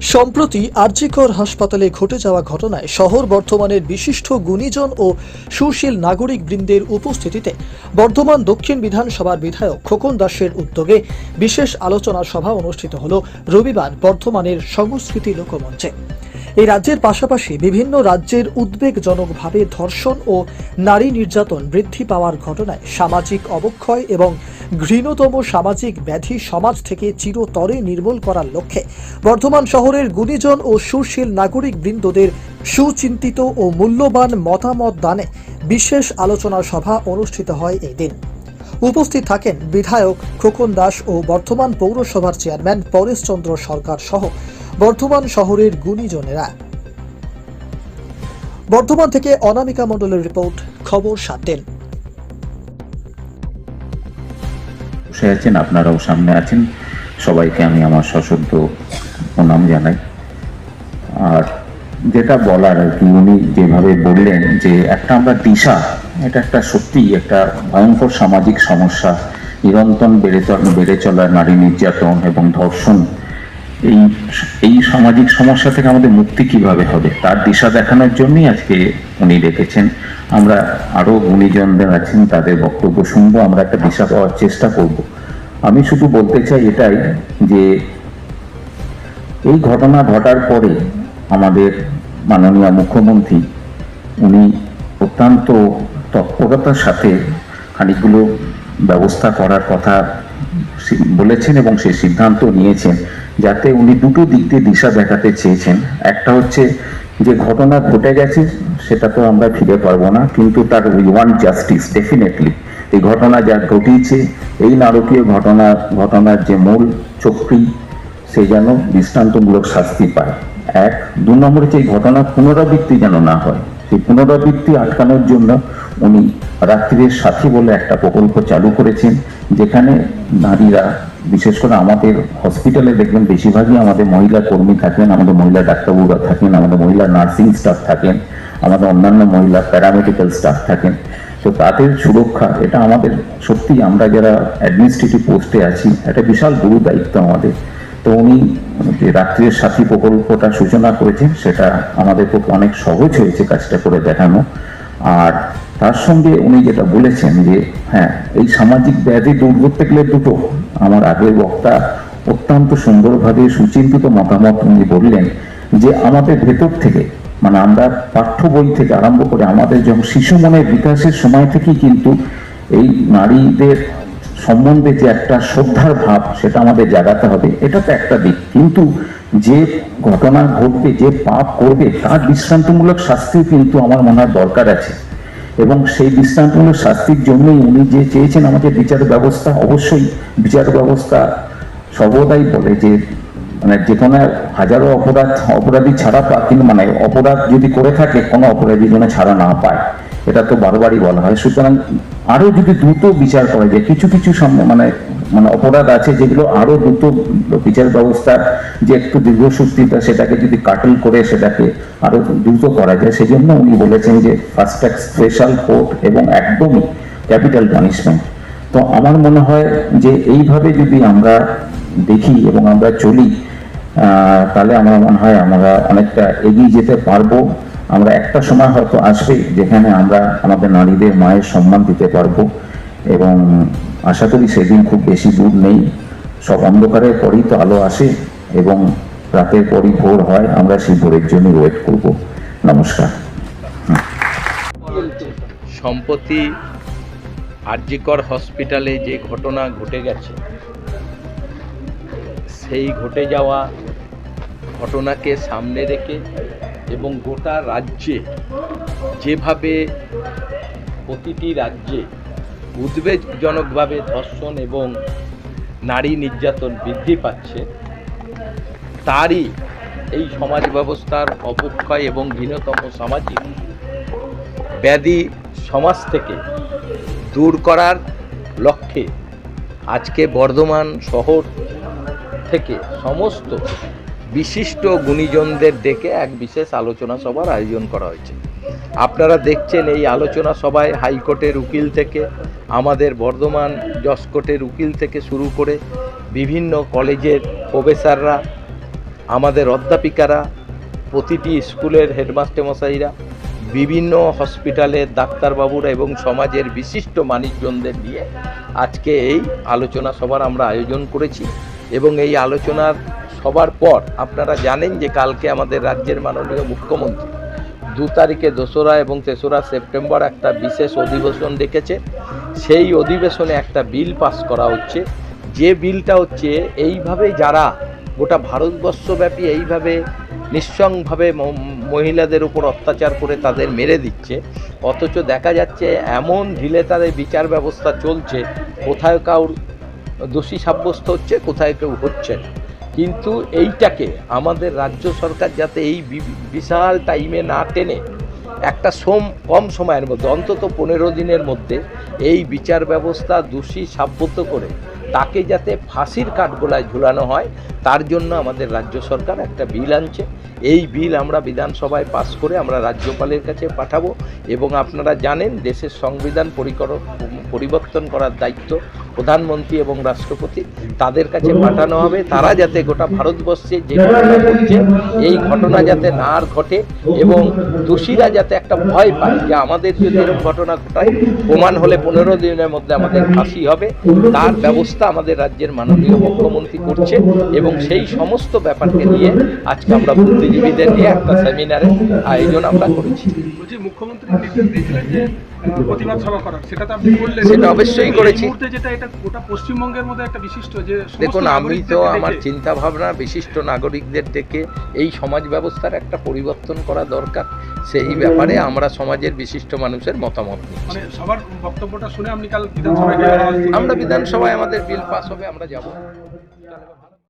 সম্প্রতি আরজিকর হাসপাতালে ঘটে যাওয়া ঘটনায় শহর বর্ধমানের বিশিষ্ট গুণীজন ও সুশীল নাগরিক বৃন্দের উপস্থিতিতে বর্ধমান দক্ষিণ বিধানসভার বিধায়ক খোকন দাসের উদ্যোগে বিশেষ আলোচনা সভা অনুষ্ঠিত হল রবিবার বর্ধমানের সংস্কৃতি লোকমঞ্চে। এই রাজ্যের পাশাপাশি বিভিন্ন রাজ্যের উদ্বেগজনকভাবে ধর্ষণ ও নারী নির্যাতন বৃদ্ধি পাওয়ার ঘটনায় সামাজিক অবক্ষয় এবং ঘৃণতম সামাজিক ব্যাধি সমাজ থেকে চিরতরে নির্মূল করার লক্ষ্যে বর্ধমান শহরের গুণীজন ও সুশীল নাগরিক বৃন্দদের সুচিন্তিত ও মূল্যবান মতামত দানে বিশেষ আলোচনা সভা অনুষ্ঠিত হয় এই দিন। উপস্থিত থাকেন বিধায়ক খোকন দাস ও বর্ধমান পৌরসভার চেয়ারম্যান পরেশচন্দ্র সরকার সহ বর্ধমান শহরের গুণীজনেরা। বর্ধমান থেকে অনামিকা মণ্ডলের রিপোর্ট, খবর সাত বসে আছেন, আপনারাও সামনে আছেন। সবাইকে আমি আমার সশব্দ প্রণাম জানাই। আর যেটা বলার আর কি, উনি যেভাবে বললেন যে একটা আমরা দিশা, এটা একটা সত্যি, একটা ভয়ঙ্কর সামাজিক সমস্যা, নিরন্তর বেড়ে বেড়ে চলা নারী নির্যাতন এবং ধর্ষণ এই এই সামাজিক সমস্যা থেকে আমাদের মুক্তি কীভাবে হবে? তার দিশা দেখানোর জন্যই আজকে উনি ডেকেছেন। আমরা আরও গুণীজনদের আছেন, তাদের বক্তব্য শুনব, আমরা একটা দিশা পাওয়ার চেষ্টা করব। আমি শুধু বলতে চাই এটাই যে, এই ঘটনা ঘটার পরে আমাদের মাননীয় মুখ্যমন্ত্রী, উনি অত্যন্ত তৎপরতার সাথে খানিকগুলো ব্যবস্থা করার কথা বলেছেন এবং সেই সিদ্ধান্ত নিয়েছেন যাতে উনি দুটো দিক দিয়ে দিশা দেখাতে চেয়েছেন। একটা হচ্ছে যে ঘটনা ঘটে গেছে, সেটা তো আমরা ফিরে পারব না, কিন্তু তার উই ওয়ান্ট জাস্টিস ডেফিনেটলি এই ঘটনা যা ঘটিয়েছে, এই নারকীয় ঘটনা, ঘটনার যে মূল চক্রী, সে যেন দৃষ্টান্তমূলক শাস্তি পায়। এক, দু নম্বরে যে এই ঘটনা পুনরাবৃত্তি যেন না হয়। সেই পুনরাবৃত্তি আটকানোর জন্য উনি রাত্রির সাথী বলে একটা প্রকল্প চালু করেছেন, যেখানে নারীরা, বিশেষ করে আমাদের হসপিটালে দেখবেন বেশিরভাগই আমাদের মহিলা কর্মী থাকেন, আমাদের মহিলা ডাক্তারবাবুরা থাকেন, আমাদের মহিলা নার্সিং স্টাফ থাকেন, আমাদের অন্যান্য মহিলা প্যারামেডিক্যাল স্টাফ থাকেন। তো তাদের সুরক্ষা, এটা আমাদের সত্যি আমরা যারা অ্যাডমিনিস্ট্রেটিভ পোস্টে আছি, একটা বিশাল গুরু দায়িত্ব আমাদের। তো উনি যে রাত্রির সাথী প্রকল্পটা সূচনা করেছেন, সেটা আমাদের পক্ষে অনেক সহজ হয়েছে কাজটা করে দেখানো। আর তার সঙ্গে উনি যেটা বলেছেন যে হ্যাঁ এই সামাজিক ব্যাধি দূর করতে গেলে দুটো। আমার আগের বক্তা অত্যন্ত সুন্দরভাবে সুচিন্তিত মতামত উনি বললেন যে, আমাদের ভেতর থেকে মানে আমরা পাঠ্য বই থেকে আরম্ভ করে আমাদের যখন শিশু মনের বিকাশের সময় থেকেই কিন্তু এই নারীদের সম্বন্ধে যে একটা শ্রদ্ধার ভাব সেটা আমাদের জাগাতে হবে, এটা তো একটা দিক। কিন্তু যে ঘটনা ঘটবে, যে পাপ করবে, তার দৃষ্টান্তমূলক শাস্তিও কিন্তু আমার মনে হয় দরকার আছে। এবং সেই দৃষ্টান্তমূলক শাস্তির জন্যই উনি যে চেয়েছেন আমাদের বিচার ব্যবস্থা, অবশ্যই বিচার ব্যবস্থা সর্বদাই বলে যে মানে যে কোনো হাজারো অপরাধ, অপরাধী ছাড়া পা কিন্তু মানে অপরাধ যদি করে থাকে, কোনো অপরাধী যেন ছাড়া না পায়। এটা তো বারবারই বলা হয়। সুতরাং আরও যদি দ্রুত বিচার করা যায়, কিছু কিছু মানে মানে অপরাধ আছে যেগুলো আরও দ্রুত বিচার ব্যবস্থা যে একটু দীর্ঘসূত্রিতা সেটাকে যদি কাটল করে সেটাকে আরও দ্রুত করা যায়, সেজন্য উনি বলেছেন যে ট্র্যাক স্পেশাল কোর্ট এবং একদমই ক্যাপিটাল পানিশমেন্ট। তো আমার মনে হয় যে এইভাবে যদি আমরা দেখি এবং আমরা চলি তাহলে আমার মনে হয় আমরা অনেকটা এগিয়ে যেতে পারব। আমরা একটা সময় হয়তো আসবে যেখানে আমরা আমাদের নারীদের মায়ের সম্মান দিতে পারব এবং আশা করি সেদিন খুব বেশি দূর নেই। সব অন্ধকারের পরেই তো আলো আসে এবং রাতের পরই ভোর হয়, আমরা সেই ভোরের জন্য ওয়েট করব। নমস্কার। সম্প্রতি আরজিকর হসপিটালে যে ঘটনা ঘটে গেছে, সেই ঘটে যাওয়া ঘটনাকে সামনে রেখে এবং গোটা রাজ্যে যেভাবে প্রতিটি রাজ্যে উদ্বেগজনকভাবে ধর্ষণ এবং নারী নির্যাতন বৃদ্ধি পাচ্ছে, তারই এই সমাজ ব্যবস্থার অবক্ষয় এবং ঘৃণতম সামাজিক ব্যাধি সমাজ থেকে দূর করার লক্ষ্যে আজকে বর্ধমান শহর থেকে সমস্ত বিশিষ্ট গুণীজনদের ডেকে এক বিশেষ আলোচনা সভার আয়োজন করা হয়েছে। আপনারা দেখছেন এই আলোচনা সভায় হাইকোর্টের উকিল থেকে, আমাদের বর্ধমান জজ কোর্টের উকিল থেকে শুরু করে বিভিন্ন কলেজের প্রফেসররা, আমাদের অধ্যাপিকারা, প্রতিটি স্কুলের হেডমাস্টার মশাইরা, বিভিন্ন হসপিটালের ডাক্তারবাবুরা এবং সমাজের বিশিষ্ট মানুষজনদের নিয়ে আজকে এই আলোচনা সভার আমরা আয়োজন করেছি এবং এই আলোচনার সবার পর আপনারা জানেন যে কালকে আমাদের রাজ্যের মাননীয় মুখ্যমন্ত্রী দু তারিখে দোসরা এবং তেসরা সেপ্টেম্বর একটা বিশেষ অধিবেশন ডেকেছে। সেই অধিবেশনে একটা বিল পাস করা হচ্ছে। যে বিলটা হচ্ছে এইভাবে যারা গোটা ভারতবর্ষব্যাপী এইভাবে নিঃসংভাবে মহিলাদের উপর অত্যাচার করে তাদের মেরে দিচ্ছে, অথচ দেখা যাচ্ছে এমন ঢিলে তাদের বিচার ব্যবস্থা চলছে, কোথায় কাউর দোষী সাব্যস্ত হচ্ছে, কোথায় কেউ হচ্ছে না। কিন্তু এইটাকে আমাদের রাজ্য সরকার যাতে এই বিশাল টাইমে না টেনে একটা সোম, কম সময়ের মধ্যে, অন্তত পনেরো দিনের মধ্যে এই বিচার ব্যবস্থা দোষী সাব্যস্ত করে তাকে যাতে ফাঁসির কাঠগোলায় ঝুলানো হয় তার জন্য আমাদের রাজ্য সরকার একটা বিল আনছে। এই বিল আমরা বিধানসভায় পাস করে আমরা রাজ্যপালের কাছে পাঠাবো এবং আপনারা জানেন দেশের সংবিধান পরিবর্তন করার দায়িত্ব প্রধানমন্ত্রী এবং রাষ্ট্রপতি তাদের কাছে পাঠানো হবে। তারা যাতে গোটা ভারতবর্ষে যে ঘটনা ঘটছে, এই ঘটনা যাতে না আর ঘটে এবং দোষীরা যাতে একটা ভয় পায় যে আমাদের যদি এরকম ঘটনা ঘটায়, প্রমাণ হলে পনেরো দিনের মধ্যে আমাদের ফাঁসি হবে। তার ব্যবস্থা আমাদের রাজ্যের মাননীয় মুখ্যমন্ত্রী করছে এবং সেই সমস্ত ব্যাপারকে নিয়ে আজকে আমরা বুদ্ধিজীবীদের নিয়ে একটা সেমিনারের আয়োজন আমরা করেছি। মুখ্যমন্ত্রী প্রতিবাদ সভা করার। সেটা তো আপনি করলেন সেটা অবশ্যই করেছি। যেটা এটা গোটা পশ্চিমবঙ্গের মধ্যে একটা বিশিষ্ট যে দেখুন আমি তো আমার চিন্তা ভাবনা বিশিষ্ট নাগরিকদের ডেকে এই সমাজ ব্যবস্থার একটা পরিবর্তন করা দরকার। সেই ব্যাপারে আমরা সমাজের বিশিষ্ট মানুষের মতামত মানে সবার বক্তব্যটা শুনে আপনি কাল বিধানসভায় আমরা বিধানসভায় আমাদের বিল পাস হবে আমরা যাব।